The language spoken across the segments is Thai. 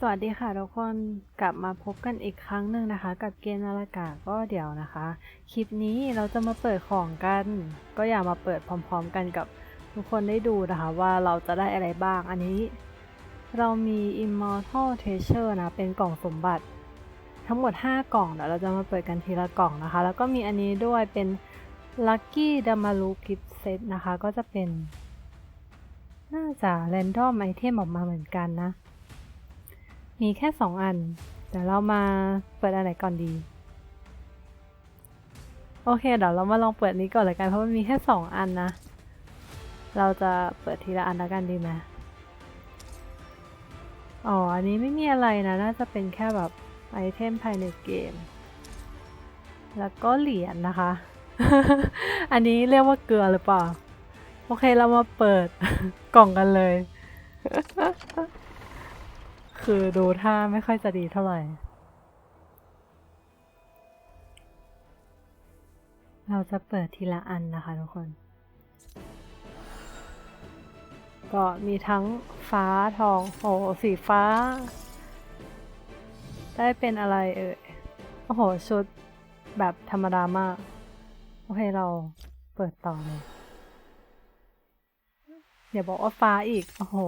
สวัสดีค่ะทุกคนกลับมาพบกันอีกครั้งหนึ่งนะคะ กับเกมนาฬกาก็เดี๋ยวนะคะ คลิปนี้เราจะมาเปิดของกัน ก็อย่ามาเปิดพร้อมๆกันกับทุกคนได้ดูนะคะว่าเราจะได้อะไรบ้างอันนี้ เรามี Immortal Treasure นะ เป็นกล่องสมบัติ ทั้งหมด 5 กล่องเดี๋ยวเราจะมาเปิดกันทีละกล่องนะคะ แล้วก็มีอันนี้ด้วยเป็น Lucky Damaru Gift Set นะคะ ก็จะเป็น น่าจะ Random Item ออกมาเหมือนกันนะ มีแค่สองอัน เดี๋ยวเรามาเปิดอันไหนก่อนดี โอเค เดี๋ยวเรามาลองเปิดนี้ก่อนเลยกัน เพราะมันมีแค่สองอันนะ เราจะเปิดทีละอันแล้วกันดีไหมอ๋อ อันนี้ไม่มีอะไรนะ น่าจะเป็นแค่แบบไอเทมภายในเกม แล้วก็เหรียญนะคะ อันนี้เรียกว่าเกลือหรือเปล่า โอเค เรามาเปิดกล่องกันเลย คือดูท่าไม่ค่อยจะดีเท่าไหร่ เราจะเปิดทีละอันนะคะทุกคน ก็มีทั้งฟ้าทองโอ้โหสีฟ้า ได้เป็นอะไรเอ่ย โอ้โห ชุดแบบธรรมดามาก โอเค เราเปิดต่อเลยอย่าบอกว่าฟ้าอีก โอ้โห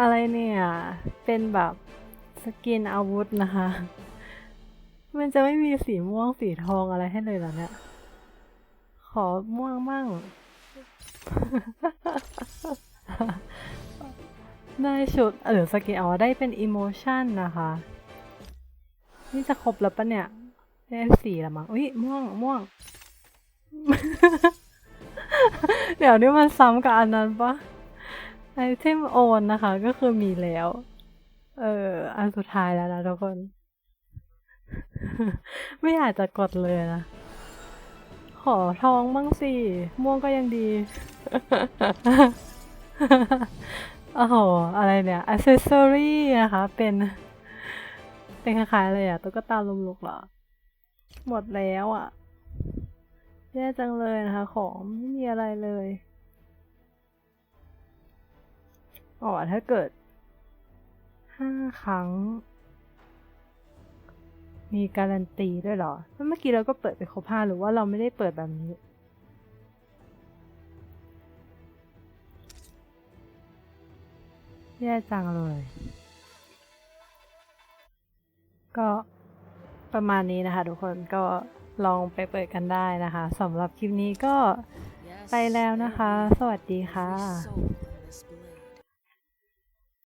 อะไรเนี่ย เป็นแบบสกินอาวุธนะคะ มันจะไม่มีสีม่วงสีทองอะไรให้เลยเหรอเนี่ย ขอม่วงมั่ง ได้ชุดเออสกินเอาได้เป็นอิโมชันนะคะ นี่จะครบแล้วปะเนี่ยได้สีล้วมั้งอุ้ยม่วงม่วง เดี๋ยวนี้มันซ้ำกับอันนั้นปะ เทมโอนนะคะ ก็คือมีแล้ว เออ อันสุดท้ายแล้วนะทุกคน ไม่อยากจะกดเลยนะ ขอทองบ้างสิ ม่วงก็ยังดี โอ้โห อะไรเนี่ยอ c เซสซอรี่นะคะ เป็น เป็นคล้ายๆอะไรอะตุ๊กตาลุมลุกเหรอ หมดแล้วอะแย่จังเลยนะคะ ของไม่มีอะไรเลย อ๋อถ้าเกิดห้าครั้ง มีการันตีด้วยหรอแล้วเมื่อกี้เราก็เปิดไปครบห้าหรือว่าเราไม่ได้เปิดแบบนี้แย่จังเลย ก็ประมาณนี้นะคะทุกคนก็ลองไปเปิดกันได้นะคะสำหรับคลิปนี้ก็ไปแล้วนะคะ สวัสดีค่ะ